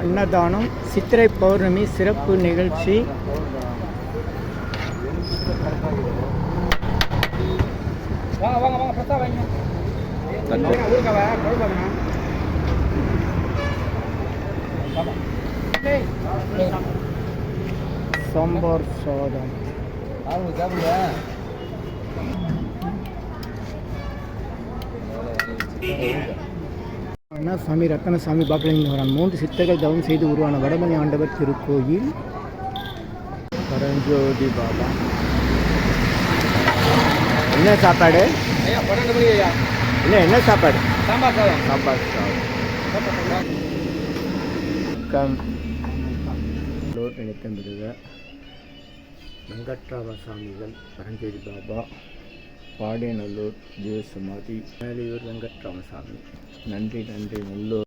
அன்னதானம் சித்திரை பௌர்ணமி சிறப்பு நிகழ்ச்சி. சாம்பார் சாதம். அவங்க சாப்பிடுங்க அண்ணா சாமி ரத்தனசாமி பாக்கலிங்கவரான் மூன்று சித்தர்கள் தவம் செய்து உருவான வடமணி ஆண்டவர் திருக்கோயில். பரஞ்சோதி பாபா. என்ன சாப்பாடு? இல்லை என்ன சாப்பாடு? சாம்பார் சாதம். சாம்பார் சாதம். நினைத்தம்பிடுக வெங்கட்ராம சாமிகள் பரஞ்சோதி பாபா. பாடியநல்லூர் ஜீவசமாதி மேலையூர் வெங்கட்ராமசாமி. நன்றி நன்றி. நல்லூர்.